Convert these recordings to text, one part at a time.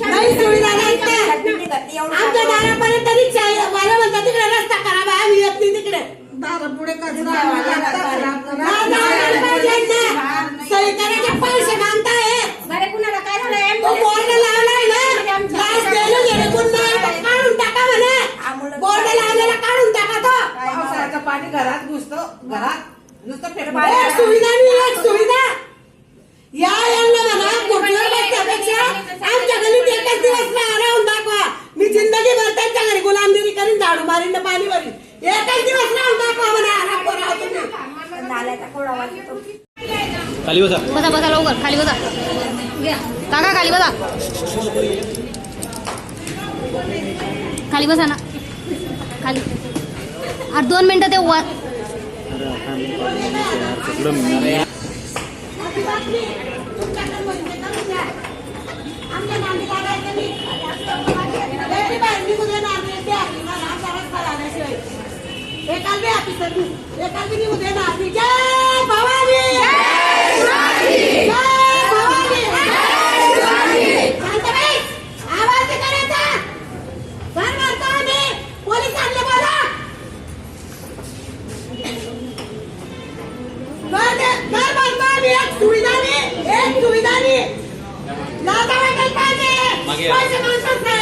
नाही सुविधा नाही त्या. आमच्या दारापर्यंत रिक्षा आहे. मला म्हणतात तिकडे रस्ता करा बाय आम्ही येत नाही तिकडे. पुढे कचरा लाजा वाटायला पाहिजे ना. सही करायचे. पैसे मागताय. बरे कुणाला काय झालं तो बोर्ड लावलाय ना. लाच द्यायला गेले कोण नाही तर काढून टाका म्हणे. बोर्ड लावलेला काढून टाका तो. पावसाळ्याचं पाणी घरात घुसतो घरात नुसतं फेरफार सुविधा नाही एक सुविधा. या यांना म्हणा कुठल्याही बसण्यापेक्षा आमच्या गलीत एकच दिवस राहून दाखवा. मी जिंदगीभर त्यांच्या घरी गुलामगिरी करीन झाडू मारीन न पाणी भरीन. एकच दिवस राहून दाखवा म्हणा आराम करा तुम्ही नाल्याचा कोळा वाजतो खाली बसा. बसा बसा लवकर खाली बसा. काका खाली बसा. खाली बसा ना. खाली. अरे दोन मिनिटं ते वर. एकाल बी ऑफिसर नाही. एकाला बी निघून देणार जय भवानी! Miguel.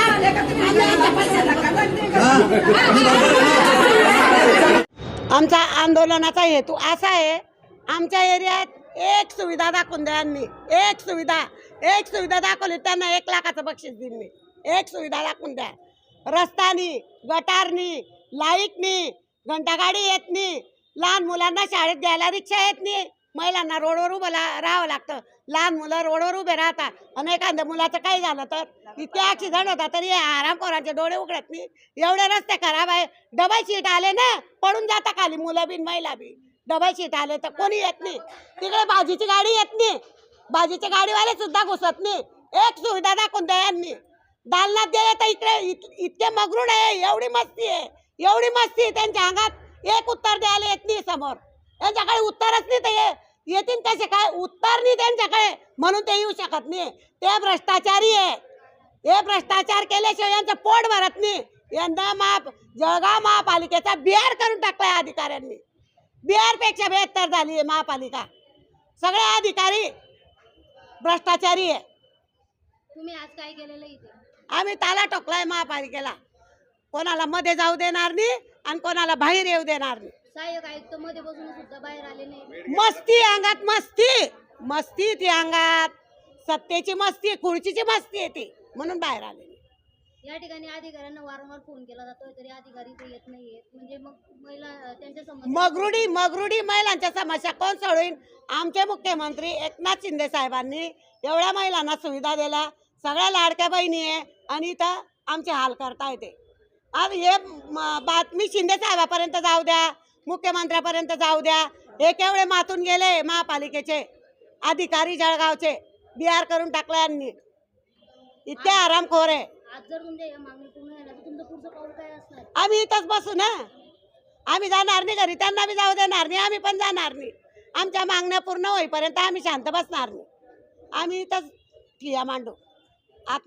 आमच्या पैशाला काम आम्ही बरोबर- आमचा आंदोलनाचा हेतू असा आहे आमच्या एरियात एक सुविधा दाखवून द्या यांनी. एक सुविधा. एक सुविधा दाखवली त्यांना एक लाखाचं बक्षीस देईन मी. एक सुविधा दाखवून द्या. रस्तानी गटारनी लाईटनी घंटागाडी येत नाही. लहान मुलांना शाळेत द्यायला रिक्षा येत नाही. महिलांना रोडवर उभं राहावं लागतं. लहान मुलं रोडवर उभे राहतात. आणि एखाद्या मुलाचं काही झालं तर इतके ॲक्सिडेंट होता तरी आरामखोरांचे डोळे उघडत नाही. एवढे रस्ते खराब आहे. डबल सीट आले ना पडून जाता खाली मुलं बिन महिला बी डबल सीट आले तर कोणी येत नाही. तिकडे भाजीची गाडी येत नाही. भाजीचे गाडीवाले सुद्धा घुसत नाही. एक सुविधा दाखवून द्या यांनी. दालनात गेले तर इकडे इतके मगरूड आहे. एवढी मस्ती आहे. एवढी मस्ती त्यांच्या अंगात. एक उत्तर द्यायला येत नाही समोर. त्यांच्याकडे उत्तरच नाही ते येतील तसे काय? उत्तर नाही त्यांच्याकडे. म्हणून ते येऊ शकत नाही. ते भ्रष्टाचारी आहे. हे भ्रष्टाचार केल्याशिवाय यांचं पोट भरत नाही. यंदा महाप जळगाव महापालिकेचा बिहार करून टाकलाय अधिकाऱ्यांनी. बिहारपेक्षा बेहत्तर झाली आहे महापालिका. सगळे अधिकारी भ्रष्टाचारी आहे. तुम्ही आज काय केलेलं इथे? आम्ही ताला टोकलाय महापालिकेला. कोणाला मध्ये जाऊ देणार नाही आणि कोणाला बाहेर येऊ देणार नाही. सहाय्यक आयुक्त मध्ये बसून सुद्धा बाहेर आले नाही. मस्ती अंगात मस्ती. मस्ती ती अंगात. सत्तेची मस्ती खुर्चीची मस्ती आहे ती. म्हणून बाहेर आले या ठिकाणी अधिकाऱ्यांना वारंवार फोन केला जातोय तरी अधिकारी इथे येत नाहीयेत. म्हणजे मग महिला त्यांच्या समस्या मगरुडी मगरुडी महिलांच्या समस्या कोण सोडवीन? आमचे मुख्यमंत्री एकनाथ शिंदे साहेबांनी एवढ्या महिलांना सुविधा दिल्या. सगळ्या लाडक्या बहिणी आहे आणि इथं आमचे हाल करता येते आज हे म- बातमी शिंदे साहेबापर्यंत जाऊ द्या. मुख्यमंत्र्यापर्यंत जाऊ द्या. हे केवढे मातून गेले महापालिकेचे. अधिकारी जळगावचे. बिहार करून टाकलं यांनी. इतके आरामखोर आहे. आम्ही इथंच बसू ना. आम्ही जाणार नाही घरी. त्यांना बी जाऊ देणार नाही. आम्ही पण जाणार नाही. आमच्या मागण्या पूर्ण होईपर्यंत आम्ही शांत बसणार नाही. आम्ही इथंच ठिया मांडू.